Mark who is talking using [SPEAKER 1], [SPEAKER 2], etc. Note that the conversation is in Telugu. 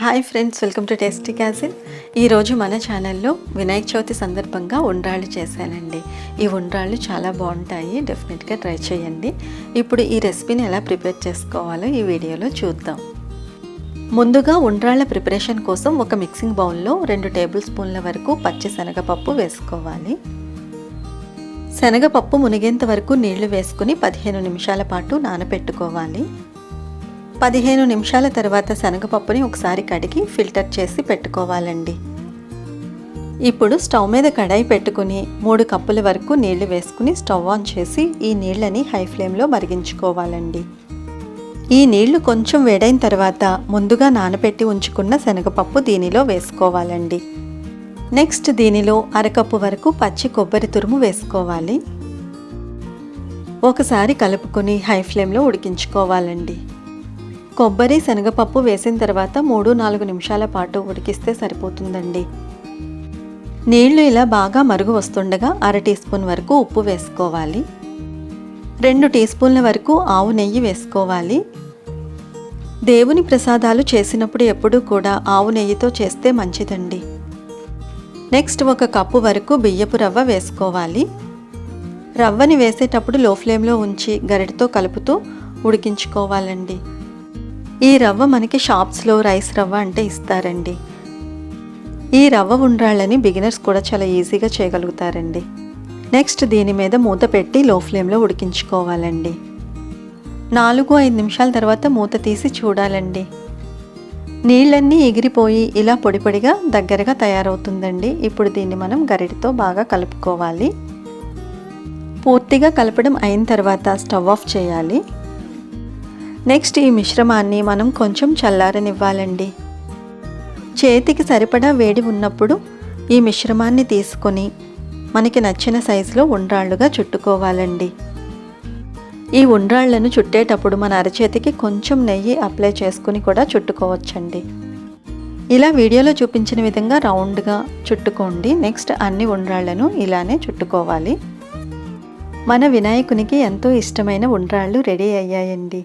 [SPEAKER 1] Hi friends welcome to Tasty Castle ఈరోజు మన ఛానల్లో వినాయక చవితి సందర్భంగా ఉండ్రాళ్ళు చేశానండి. ఈ ఉండ్రాళ్ళు చాలా బాగుంటాయి డెఫినెట్గా ట్రై చేయండి. ఇప్పుడు ఈ రెసిపీని ఎలా ప్రిపేర్ చేసుకోవాలో ఈ వీడియోలో చూద్దాం. ముందుగా ఉండ్రాళ్ళ ప్రిపరేషన్ కోసం ఒక మిక్సింగ్ బౌల్లో రెండు టేబుల్ స్పూన్ల వరకు పచ్చి శనగపప్పు వేసుకోవాలి. శనగపప్పు మునిగేంత వరకు నీళ్ళు వేసుకుని పదిహేను నిమిషాల పాటు నానబెట్టుకోవాలి పదిహేను నిమిషాల తర్వాత శనగపప్పుని ఒకసారి కడిగి ఫిల్టర్ చేసి పెట్టుకోవాలండి. ఇప్పుడు స్టవ్ మీద కడాయి పెట్టుకుని మూడు కప్పుల వరకు నీళ్ళు వేసుకుని స్టవ్ ఆన్ చేసి ఈ నీళ్ళని హై ఫ్లేమ్లో మరిగించుకోవాలండి. ఈ నీళ్ళు కొంచెం వేడైన తర్వాత ముందుగా నానబెట్టి ఉంచుకున్న శనగపప్పు దీనిలో వేసుకోవాలండి. నెక్స్ట్ దీనిలో అరకప్పు వరకు పచ్చి కొబ్బరి తురుము వేసుకోవాలి. ఒకసారి కలుపుకొని హై ఫ్లేమ్లో ఉడికించుకోవాలండి. కొబ్బరి శనగపప్పు వేసిన తర్వాత మూడు నాలుగు నిమిషాల పాటు ఉడికిస్తే సరిపోతుందండి. నీళ్ళు ఇలా బాగా మరుగు వస్తుండగా అర టీ స్పూన్ వరకు ఉప్పు వేసుకోవాలి. రెండు టీ స్పూన్ల వరకు ఆవు నెయ్యి వేసుకోవాలి. దేవుని ప్రసాదాలు చేసినప్పుడు ఎప్పుడూ కూడా ఆవు నెయ్యితో చేస్తే మంచిదండి. నెక్స్ట్ ఒక కప్పు వరకు బియ్యపు రవ్వ వేసుకోవాలి. రవ్వని వేసేటప్పుడు లో ఫ్లేమ్లో ఉంచి గరిటతో కలుపుతూ ఉడికించుకోవాలండి. ఈ రవ్వ మనకి షాప్స్లో రైస్ రవ్వ అంటే ఇస్తారండి. ఈ రవ్వ ఉండ్రాళ్ళని బిగినర్స్ కూడా చాలా ఈజీగా చేయగలుగుతారండి. నెక్స్ట్ దీని మీద మూత పెట్టి లో ఫ్లేమ్లో ఉడికించుకోవాలండి. నాలుగు ఐదు నిమిషాల తర్వాత మూత తీసి చూడాలండి. నీళ్ళన్నీ ఎగిరిపోయి ఇలా పొడిపొడిగా దగ్గరగా తయారవుతుందండి. ఇప్పుడు దీన్ని మనం గరిటతో బాగా కలుపుకోవాలి. పూర్తిగా కలపడం అయిన తర్వాత స్టవ్ ఆఫ్ చేయాలి. నెక్స్ట్ ఈ మిశ్రమాన్ని మనం కొంచెం చల్లారనివ్వాలండి. చేతికి సరిపడా వేడి ఉన్నప్పుడు ఈ మిశ్రమాన్ని తీసుకొని మనకి నచ్చిన సైజులో ఉండ్రాళ్ళుగా చుట్టుకోవాలండి. ఈ ఉండ్రాళ్ళను చుట్టేటప్పుడు మన అరచేతికి కొంచెం నెయ్యి అప్లై చేసుకుని కూడా చుట్టుకోవచ్చండి. ఇలా వీడియోలో చూపించిన విధంగా రౌండ్గా చుట్టుకోండి. నెక్స్ట్ అన్ని ఉండ్రాళ్ళను ఇలానే చుట్టుకోవాలి. మన వినాయకునికి ఎంతో ఇష్టమైన ఉండ్రాళ్ళు రెడీ అయ్యాయండి.